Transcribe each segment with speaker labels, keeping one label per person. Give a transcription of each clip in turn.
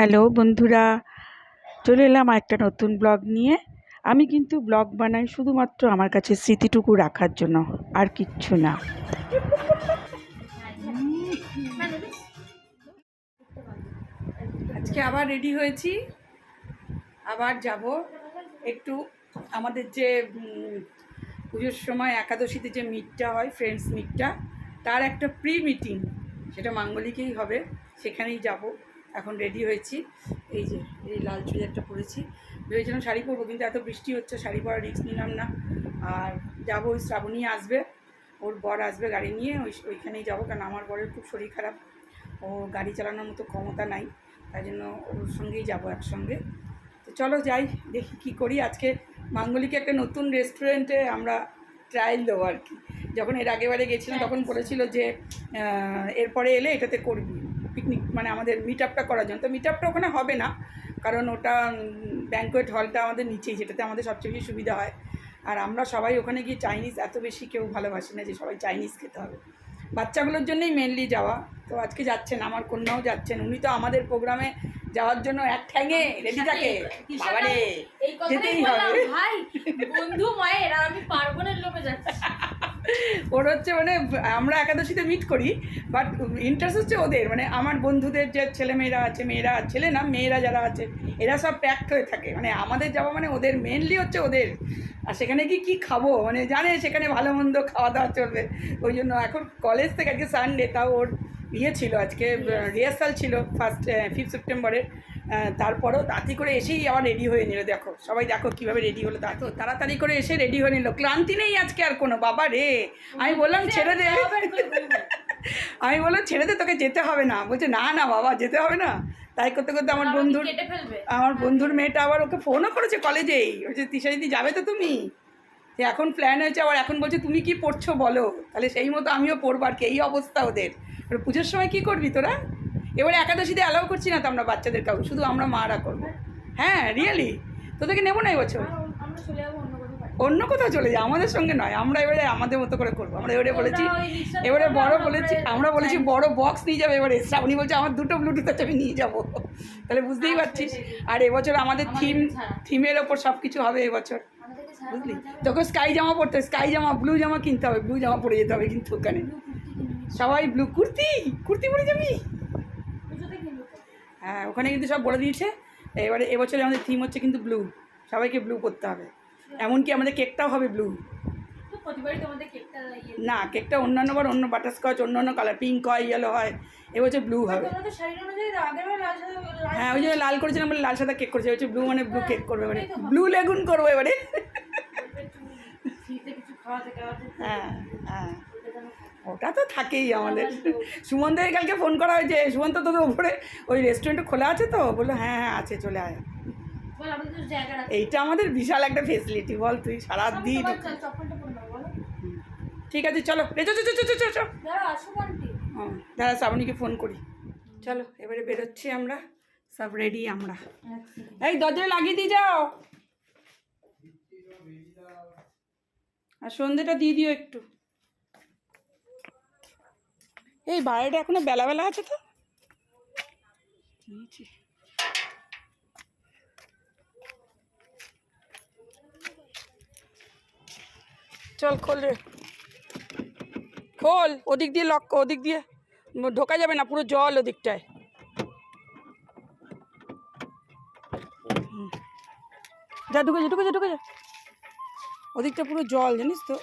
Speaker 1: Hello বন্ধুরা, চলে এলাম একটা নতুন ব্লগ নিয়ে। আমি কিন্তু ব্লগ বানাই শুধুমাত্র আমার কাছে স্মৃতিটুকু রাখার জন্য, আর কিচ্ছু না। আজকে আবার রেডি হয়েছি। আবার যাব। একটু আমাদের যে পুজোর সময় একাদশীতে যে মিটটা হয় ফ্রেন্ডস মিটটা তার একটা প্রি মিটিং সেটা মাঙ্গলিকেই হবে, সেখানেই যাব। এখন রেডি হয়েছি। এই যে এই লাল চুড়িদারটা পরেছি। ভেবেছিলাম শাড়ি পরবো কিন্তু এত বৃষ্টি হচ্ছে শাড়ি পরা রিস্ক নিলাম না। আর যাব ওই শ্রাবণী আসবে ওর বর আসবে গাড়ি নিয়ে ওই ওইখানেই যাব কারণ আমার বরের খুব শরীর খারাপ। ও গাড়ি চালানোর মতো ক্ষমতা নাই তাই জন্য ওর সঙ্গেই যাব একসঙ্গে। তো চলো যাই দেখি কী করি। আজকে মাঙ্গলিকে একটা নতুন রেস্টুরেন্টে আমরা ট্রায়াল দেবো আর কি। যখন এর আগেবারে গেছিলাম তখন বলেছিল যে এরপরে এলে এটাতে করবি। পিকনিক মানে আমাদের মিট আপটা করার জন্য। তো মিট আপটা ওখানে হবে না কারণ ওটা ব্যাঙ্কোয়েট হলটা আমাদের নিচেই যেটাতে আমাদের সবচেয়ে বেশি সুবিধা হয়। আর আমরা সবাই ওখানে গিয়ে চাইনিজ এত বেশি কেউ ভালোবাসি না যে সবাই চাইনিজ খেতে হবে। বাচ্চাগুলোর জন্যই মেনলি যাওয়া। তো আজকে যাচ্ছেন আমার কন্যাও যাচ্ছেন উনি তো আমাদের প্রোগ্রামে যাওয়ার জন্য এক ঠ্যাঙে রেডি থাকে। বাবারে যেতেই হবে।
Speaker 2: ভাই বন্ধু মায়ের আমি পার্বণের লোকে যাচ্ছি।
Speaker 1: ওর হচ্ছে মানে আমরা একাদশীতে মিট করি বাট ইন্টারেস্ট হচ্ছে ওদের মানে আমার বন্ধুদের যে ছেলে মেয়েরা আছে, মেয়েরা ছেলে না, মেয়েরা যারা আছে, এরা সব প্যাকড হয়ে থাকে। মানে আমাদের যাওয়া মানে ওদের মেনলি হচ্ছে ওদের। আর সেখানে কি কি খাব? মানে জানে সেখানে ভালো মন্দ খাওয়া দাওয়া চলবে। ওই জন্য এখন কলেজ থেকে আজকে সানডে তাও ওর ইয়ে ছিল, আজকে রিহার্সাল ছিল ফার্স্ট ফিফথ সেপ্টেম্বরের তারপরেও তাড়াতাড়ি করে এসেই আবার রেডি হয়ে নিল দেখো সবাই দেখো কীভাবে রেডি হলো তা তাড়াতাড়ি করে এসে রেডি হয়ে নিল ক্লান্তি নেই আজকে আর কোনো বাবা রে আমি বললাম ছেড়ে দে। আমি বললাম ছেড়ে দে তোকে যেতে হবে না। বলছে না না বাবা যেতে হবে না। তাই করতে করতে আমার বন্ধুর আমার বন্ধুর মেয়েটা আবার ওকে ফোনও করেছে কলেজেই বলছে তিশা দিদি যাবে তো তুমি? যে এখন প্ল্যান হয়েছে আবার এখন বলছে তুমি কি পড়ছো বলো? তাহলে সেই মতো আমিও পড়ব আর কি এই অবস্থা ওদের। পুজোর সময় কি করবি তোরা? এবারে একাদশীতে অ্যালাউ করছি না তো আমরা বাচ্চাদের কাউ শুধু আমরা মারা করব। হ্যাঁ রিয়েলি তোদেরকে নেব না এবছর?
Speaker 2: অন্য কোথাও
Speaker 1: চলে যায় আমাদের সঙ্গে নয় আমরা এবারে আমাদের মতো করে করব। আমরা এবারে বলেছি এবারে বড় বলেছি
Speaker 2: আমরা
Speaker 1: বলেছি বড় বক্স নিয়ে যাবে এবারে শ্রাবণী বলছে আমার দুটো ব্লুটুথ আছে আমি নিয়ে যাব। তাহলে বুঝতেই
Speaker 2: আচ্ছা,
Speaker 1: পারছিস। আর এবছর আমাদের থিম থিমের ওপর সব কিছু হবে এবছর। বুঝলি? তোকে স্কাই জামা পরতে স্কাই জামা ব্লু জামা কিনতে হবে ব্লু জামা পরে যেতে হবে কিন্তু ওখানে। সবাই ব্লু কুর্তি? কুর্তি পরে যাবি। হ্যাঁ ওখানে কিন্তু সব বলে দিয়েছে। এবারে এবছরে আমাদের থিম হচ্ছে কিন্তু ব্লু সবাইকে ব্লু করতে হবে। এমনকি আমাদের কেকটাও হবে ব্লু না কেকটা অন্যান্য বার অন্য বাটারস্কচ অন্য অন্য কালার পিঙ্ক হয় ইয়েলো হয়। এবছর ব্লু হবে। হ্যাঁ ওই জন্য লাল করেছিলাম বলে লাল সাদা কেক করেছে। হচ্ছে ব্লু মানে ব্লু কেক করবে এবারে ব্লু লেগুন করব এবারে। হ্যাঁ হ্যাঁ।
Speaker 2: ওটা
Speaker 1: তো থাকেই আমাদের। সুমনদের কালকে ফোন করা হয়েছে সুমন্ত তোদের ওপরে ওই রেস্টুরেন্ট খোলা আছে তো? বলল হ্যাঁ হ্যাঁ আছে চলে আয়। এইটা আমাদের বিশাল একটা ফেসিলিটি বল তুই সারাদিন ঠিক আছে চলো রে চো চো চো চো, চো চো
Speaker 2: দাঁড়া আসো আন্টি
Speaker 1: শ্রাবণীকে ফোন করি। চলো এবারে বেরোচ্ছি আমরা সব রেডি আমরা। এই দরজা লাগিয়ে দিয়ে যাও। আর সন্ধেটা দিয়ে দিও একটু। এই বাইরেটা এখনও বেলা বেলা আছে তো? চল খোল রে। খোল, ওদিক দিয়ে লক, ওদিক দিয়ে। ঢোকা যাবে না, পুরো জল ওদিকটায়। যা, ঢুকে যা ঢুকে যা ঢুকে যা। ওদিকটা পুরো জল জানিস তো?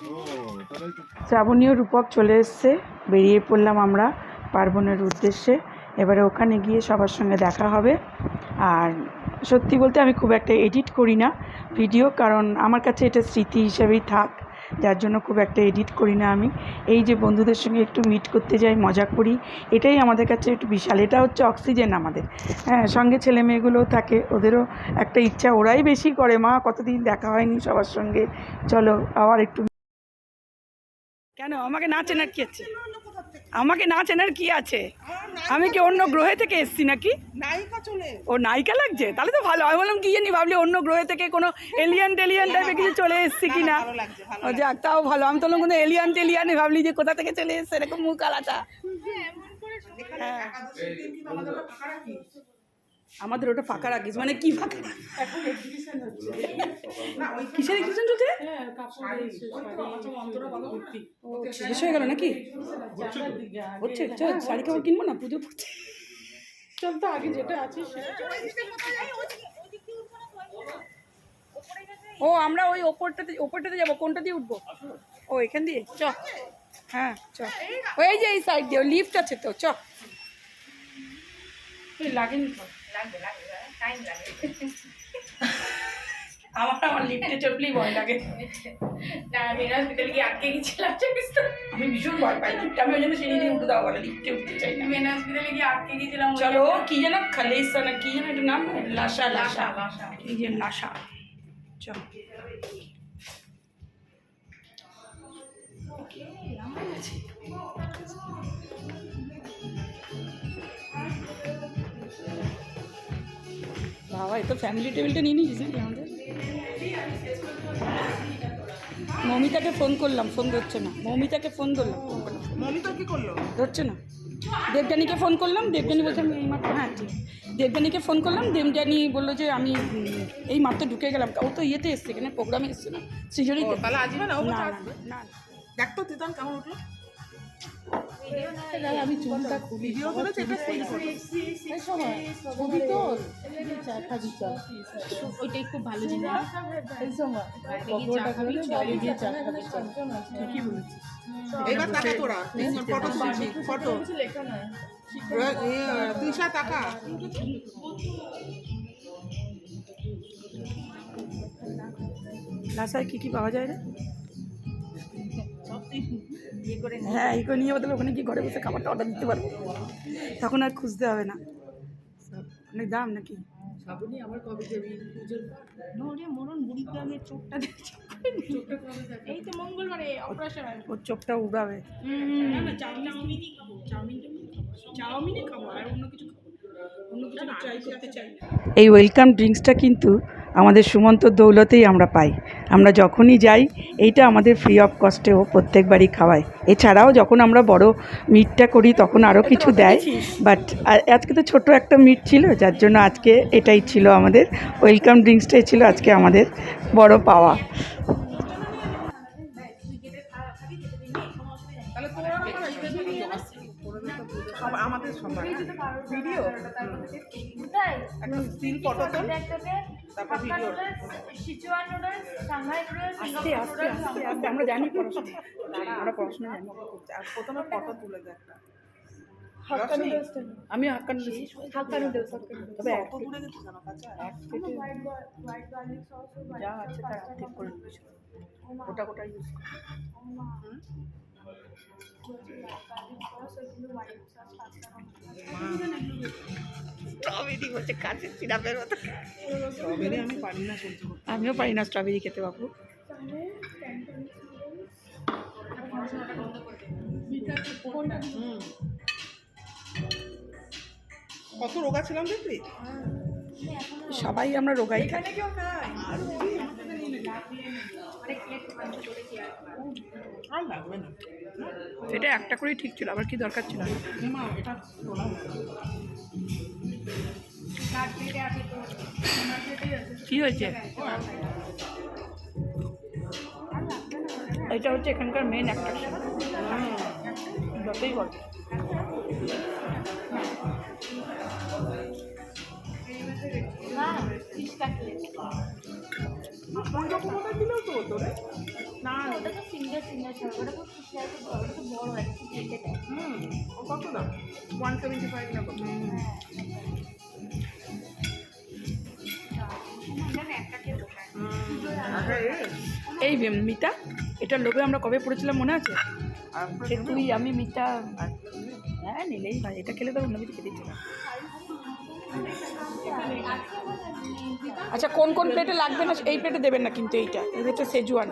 Speaker 1: শ্রাবণীয় রূপক চলে এসছে বেরিয়ে পড়লাম আমরা পার্বণের উদ্দেশ্যে। এবারে ওখানে গিয়ে সবার সঙ্গে দেখা হবে। আর সত্যি বলতে আমি খুব একটা এডিট করি না ভিডিও কারণ আমার কাছে এটা স্মৃতি হিসেবেই থাক। যার জন্য খুব একটা এডিট করি না আমি। এই যে বন্ধুদের সঙ্গে একটু মিট করতে যাই, মজা করি, এটাই আমাদের কাছে একটু বিশাল। এটা হচ্ছে অক্সিজেন আমাদের। হ্যাঁ সঙ্গে ছেলে মেয়েগুলোও থাকে, ওদেরও একটা ইচ্ছা, ওরাই বেশি করে। মা, কতদিন দেখা হয়নি সবার সঙ্গে? চলো, আবার একটু কেন? আমাকে না চেনার কি আছে? আমাকে না চেনার কি আছে? আমি কি অন্য গ্রহে থেকে এসছি নাকি?
Speaker 3: নায়িকা চলে
Speaker 1: ও নায়িকা লাগছে? তাহলে তো ভালো। আমি বললাম কি জানি ভাবলি অন্য গ্রহে থেকে কোনো এলিয়ান টেলিয়ান টাইপের কিছু চলে এসছি কি না ও যাক তাও ভালো। আমি তো কোনো এলিয়ান টেলিয়ান ভাবলি যে কোথা থেকে চলে এসছে এরকম মুখ আলাদা।
Speaker 3: এখানে
Speaker 1: আমাদের ওটা ফাঁকা রাখিস। মানে কি ফাঁকা
Speaker 2: এখন এক্সিবিশন হচ্ছে।
Speaker 1: কিসের এক্সিবিশন চলছে?
Speaker 2: হ্যাঁ
Speaker 1: শেষ হয়ে গেল নাকি? হচ্ছে চল শাড়ি কাপড় কিনবো না? পুজো পড়ছে।
Speaker 2: চল তো আগে যেটা আছে
Speaker 1: ও আমরা ওই ওপরটাতে ওপরটাতে যাব। কোনটা দিয়ে উঠবো? ও এখান দিয়ে। চ। হ্যাঁ চ। ওই যে এই সাইড দিয়ে লিফট আছে তো চ।
Speaker 2: এই লাগেনি তো।
Speaker 1: আমার আমার লিফটে চড়লেই ভয় লাগে।
Speaker 2: না মেন হসপিটালে গিয়ে আটকে গেছিলাম
Speaker 1: আমি ভীষণ ভয় পাই। লিফটে আমি ওই জন্য সিঁড়ি দিয়ে উঠে দাও বলে লিফটে উঠতে চাই না।
Speaker 2: মেন হসপিটালে গিয়ে আটকে গেছিলাম
Speaker 1: চলো কি যেন খালেসা না কি যেন একটা নাম? লাসা লাসা।
Speaker 2: লাসা।
Speaker 1: এই যে লাসা। চল। বাবা এ তো ফ্যামিলি টেবিলটা নিয়ে নিয়েছিস নাকি আমাদের? মমিতাকে ফোন করলাম ফোন ধরছে না। মমিতাকে ফোন করলাম
Speaker 3: মমিতা কি করল?
Speaker 1: ধরছে না। দেবযানীকে ফোন করলাম দেবযানী বলছে আমি এই মাত্র হ্যাঁ ঠিক। দেবযানীকে ফোন করলাম দেবযানী বলল যে আমি এই মাত্র ঢুকে গেলাম। ও তো ইয়েতে এসছে এখানে প্রোগ্রামে এসছে না সৃজনীতে।
Speaker 3: না?
Speaker 1: না না,
Speaker 3: দেখ তো তিতান কেমন উঠল?
Speaker 2: আমি চুলটা খুলি ছবি খাবি ওইটাই খুব ভালো জিনিস। এই সময় পকোড়াটা খাবি চা খাবি চল ঠিকই বলেছিস।
Speaker 3: এবার টাকা তোরা ফটো তুলছি ফটো।
Speaker 2: লেখা নয়
Speaker 1: লাসায় কী কী পাওয়া যায় রে?
Speaker 2: ইয়ে করে
Speaker 1: হ্যাঁ এই করে নিয়ে বদলে ওখানে কি ঘরে বসে খাবারটা অর্ডার দিতে পারব। তখন আর খুঁজতে হবে না। অনেক দাম নাকি?
Speaker 2: শ্রাবণী আবার কবে যাবি? পুজোর নরে মরণ বুড়ি গ্রামের চোখটা এই তো মঙ্গলবারে অপারেশন
Speaker 1: ওর চোখটা উড়াবে।
Speaker 2: চাউমিনই খাব চাউমিন
Speaker 1: চাউমিনই খাব। আর অন্য কিছু অন্য কিছু ট্রাই করতে চাই এই ওয়েলকাম ড্রিঙ্কসটা কিন্তু আমাদের সুমন্ত দৌলতেই আমরা পাই। আমরা যখনই যাই এইটা আমাদের ফ্রি অফ কস্টেও প্রত্যেকবারই খাওয়ায়। এছাড়াও যখন আমরা বড় মিটটা করি তখন আরও কিছু দেয়। বাট আজকে তো ছোট একটা মিট ছিল যার জন্য আজকে এটাই ছিল আমাদের। ওয়েলকাম ড্রিঙ্কসটাই ছিল আজকে আমাদের বড় পাওয়া।
Speaker 3: তাহলে আমাদের সবার। ভিডিও একটা স্টিল ফটো তোল তারপর video
Speaker 4: Sichuan noodles Shanghai noodles
Speaker 1: আস্তে আস্তে আস্তে আস্তে আমরা জানি পড়াশোনা। আমরা পড়াশোনা জানি
Speaker 3: আর প্রথমে ফটো তুলে দে একটা।
Speaker 1: আমি হাক্কা নুডলস
Speaker 4: হাক্কা নুডলস
Speaker 1: তবে
Speaker 3: দূরে জানো কাছে
Speaker 1: যা আছে তার করে গোটা ইউজ স্ট্রবেরি হচ্ছে সিরাপের মতো।
Speaker 3: করতে।
Speaker 1: আমিও পারি না স্ট্রবেরি খেতে বাবু
Speaker 3: কত রোগা ছিলাম দেখবি
Speaker 1: সবাই আমরা রোগাই থাকি।
Speaker 3: আর লাগবে না।
Speaker 1: এটা একটা করেই ঠিক ছিল আবার কি দরকার ছিল?
Speaker 3: মা
Speaker 1: কি হয়েছে? এটা হচ্ছে এখানকার মেন অ্যাট্রাকশন যতই বল।
Speaker 4: না ওটা তো ফিঙ্গার ছাড়া ওটা খুব বড় ওটা তো বড় একটু কেটে দেয়
Speaker 3: হুম ও কত দাম ওয়ান সেভেন্টি ফাইভ না কত আচ্ছা,
Speaker 1: এই মিতা এটার লোভে আমরা কবে পড়েছিলাম মনে আছে? সে তুই আমি মিতা। হ্যাঁ নিলেই ভাই এটা খেলে তো অন্য কিছু খেতে ইচ্ছে। আচ্ছা কোন কোন প্লেটে লাগবে না এই প্লেটে দেবেন না কিন্তু এইটা এই হচ্ছে সেজুয়ান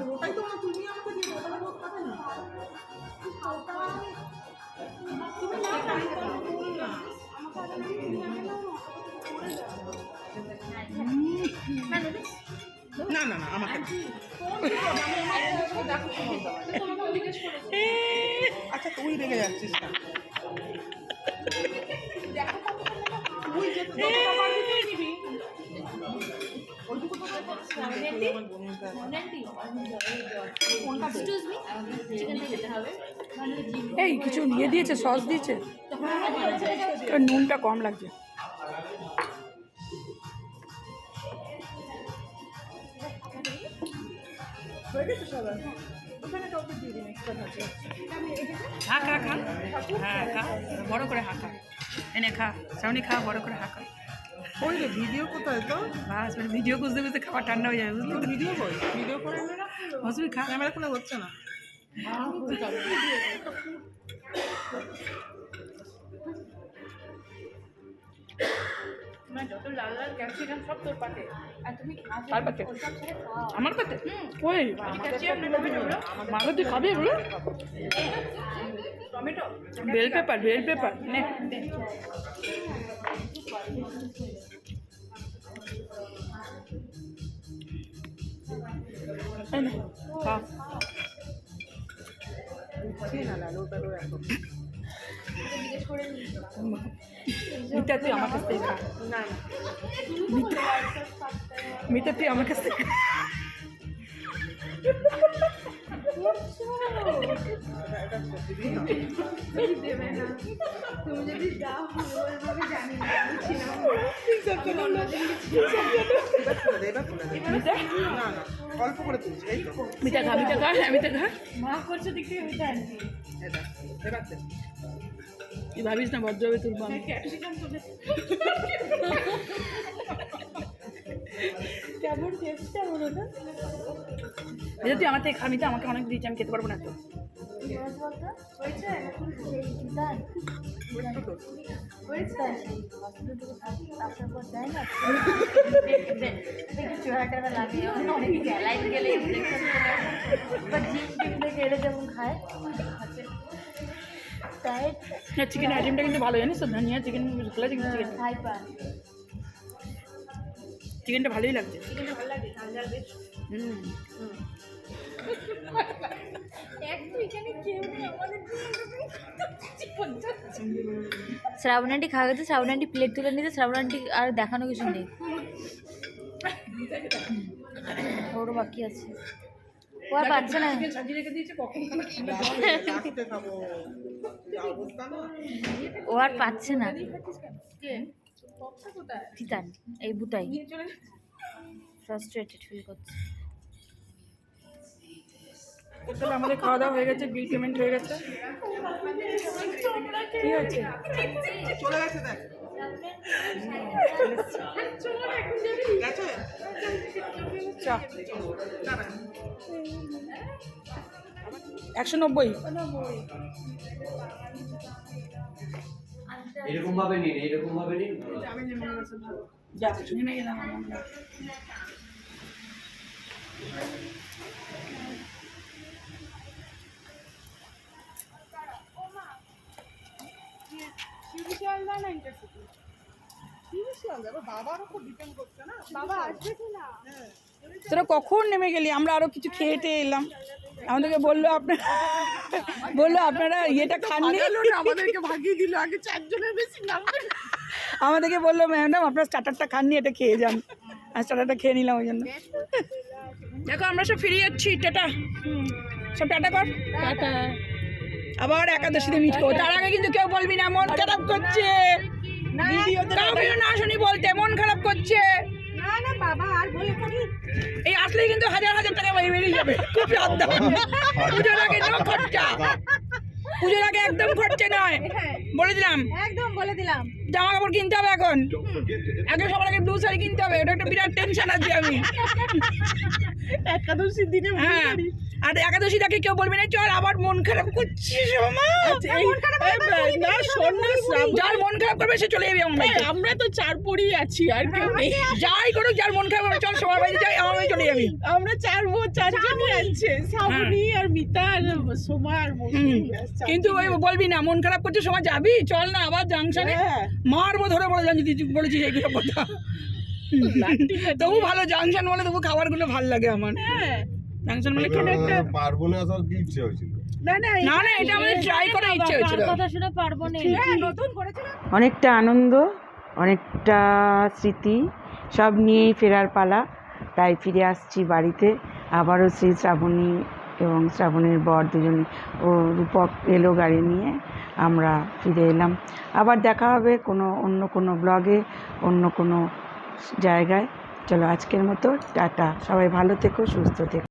Speaker 3: না না না। আমাকে আচ্ছা তুই রেগে যাচ্ছিস
Speaker 1: এই কিছু নিয়ে দিয়েছে সস দিয়েছে? হ্যাঁ, হ্যাঁ, হ্যাঁ। নুনটা কম লাগছে। খা খা খা। হ্যাঁ খা। বড় করে হাঁকা এনে খা। সামনে খা বড় করে হাঁকা
Speaker 2: ওই রে ভিডিও কোথায় তো?
Speaker 1: বাস মানে ভিডিও খুঁজতে খুঁজতে খাবার ঠান্ডা হয়ে যাবে বুঝলি
Speaker 2: ভিডিও কই? ভিডিও করে না?
Speaker 1: মৌসুমি খা।
Speaker 2: ক্যামেরা খুলে হচ্ছে না।
Speaker 4: মানে যত লাল লাল ক্যাপসিকাম সব তোর পাতে। আর তুমি
Speaker 1: কার পাতে? আমার পাতে? ওই
Speaker 4: টমেটো
Speaker 1: তুই খাবি এগুলো?
Speaker 4: Tomato?
Speaker 1: Bell pepper bell pepper নে। এই নে, খা। মিতা তুই আমার কাছ থেকে খা। মিতা মিতা তুই আমার কাছ থেকে খা।
Speaker 2: এবার খুলে দে
Speaker 1: মিতা
Speaker 2: না না অল্প করে তুলছি
Speaker 1: খা খা খা।
Speaker 4: মা করছে দিক থেকে আমি জানি
Speaker 2: এটা এবার দে
Speaker 1: তুই ভাবিস না ভদ্রভাবে তুলবো আমি।
Speaker 3: কেমন ওটা
Speaker 1: মিতা তুই আমার থেকে খা মিতা আমাকে অনেক দিয়েছে আমি খেতে পারব না তো।
Speaker 4: এটা যেমন খায়
Speaker 1: না চিকেন আইটেমটা কিন্তু ভালো জানিস তো? ধনিয়া চিকেন খোলা চিকেন চিকেন চিকেনটা ভালোই লাগছে।
Speaker 4: চিকেনটা ভালো লাগে ঝাল ঝাল বেশ।
Speaker 1: হুম।
Speaker 4: শ্রাবণ আন্টি খাওয়া গেছে শ্রাবণ আন্টি প্লেট তুলে নিতে শ্রাবণ আন্টি আর দেখানো কিছু নেই। ওরও বাকি আছে। ও আর পাচ্ছে না। ও আর পাচ্ছে না। এই বুটাই। ফ্রাস্ট্রেটেড ফিল করছে।
Speaker 1: তাহলে আমাদের খাওয়া দাওয়া হয়ে গেছে বিল পেমেন্ট হয়ে গেছে। কি হয়েছে?
Speaker 2: চলে গেছে দেখ। গেছে?
Speaker 1: চা। একশো নব্বই।
Speaker 5: এরকম ভাবে নিন এরকম ভাবে নিন।
Speaker 1: যা নেমে গেলাম আমরা। তোরা কখন নেমে গেলি? আমরা আরও কিছু খেয়ে টেয়ে এলাম। আমাদেরকে বলল আপনারা বলল আপনারা ইয়েটা খাননি।
Speaker 2: আমাদেরকে ভাগিয়ে দিল। আগে চারজনের বেশি
Speaker 1: আমাদেরকে বলল ম্যাডাম আপনার স্টার্টারটা খাননি এটা খেয়ে যান। আর স্টার্টারটা খেয়ে নিলাম ওই জন্য। দেখো আমরা সব ফিরে যাচ্ছি। টাটা। সব টাটা কর। টাটা। আবার একাদশীতে মিট করব। তার আগে কিন্তু কেউ বলবি না। মন খারাপ করছে। কাউকে না শুনি বলতে মন খারাপ করছে।
Speaker 3: না না বাবা আর বলে করি।
Speaker 1: এই আসলেই কিন্তু হাজার হাজার টাকা বেরিয়ে যাবে। পুজোর আগে no খরচা। পুজোর আগে একদম খরচা নয়। বলে দিলাম।
Speaker 3: একদম বলে দিলাম।
Speaker 1: জামা কাপড় কিনতে হবে এখন। আগে সবার আগে ব্লু শাড়ি কিনতে হবে। ওটা একটা বিরাট টেনশন আছে আমি।
Speaker 3: একাদশীর দিনে
Speaker 1: হ্যাঁ। আর একাদশী দেখে কেউ বলবে না চল আবার মন খারাপ করছে সোমা
Speaker 2: না শোন না শ্রাবণ
Speaker 1: যার মন খারাপ করবে সে চলে যাবে আমার
Speaker 2: আমরা তো চার পড়ি আছি আর কেউ নেই।
Speaker 1: যাই করুক যার মন খারাপ করবে চল সবার বাড়িতে যাই আমার বাড়ি চলে যাবি।
Speaker 2: আমরা চার চারজনই আছে শ্রাবণী আর মিতা আর সোমা আর
Speaker 1: কিন্তু ওই বলবি না মন খারাপ করছে সময় যাবি? চল না আবার জাংশনে
Speaker 2: হ্যাঁ।
Speaker 1: মারবো ধরে বলে জানি বলেছিস এইগুলো কথা। তবু ভালো জাংশন বলে তবু খাবারগুলো ভালো লাগে আমার।
Speaker 2: হ্যাঁ।
Speaker 1: বলে খেলে একটা
Speaker 6: পারব না আসার কি ইচ্ছে হয়েছিল।
Speaker 2: না না
Speaker 1: না না এটা আমাদের ট্রাই করার ইচ্ছে হয়েছিল।
Speaker 4: কথা শুনে পারব না।
Speaker 3: হ্যাঁ নতুন করেছিল।
Speaker 7: অনেকটা আনন্দ অনেকটা স্মৃতি সব নিয়েই ফেরার পালা।
Speaker 1: তাই ফিরে আসছি বাড়িতে। আবারও শ্রী শ্রাবণী এবং শ্রাবণের বর দুজনে ও রূপক এলো গাড়ি নিয়ে। আমরা ফিরে এলাম। আবার দেখা হবে কোনো অন্য কোনো ব্লগে অন্য কোনো জায়গায়। চলো আজকের মতো টাটা। সবাই ভালো থেকো সুস্থ থেকো।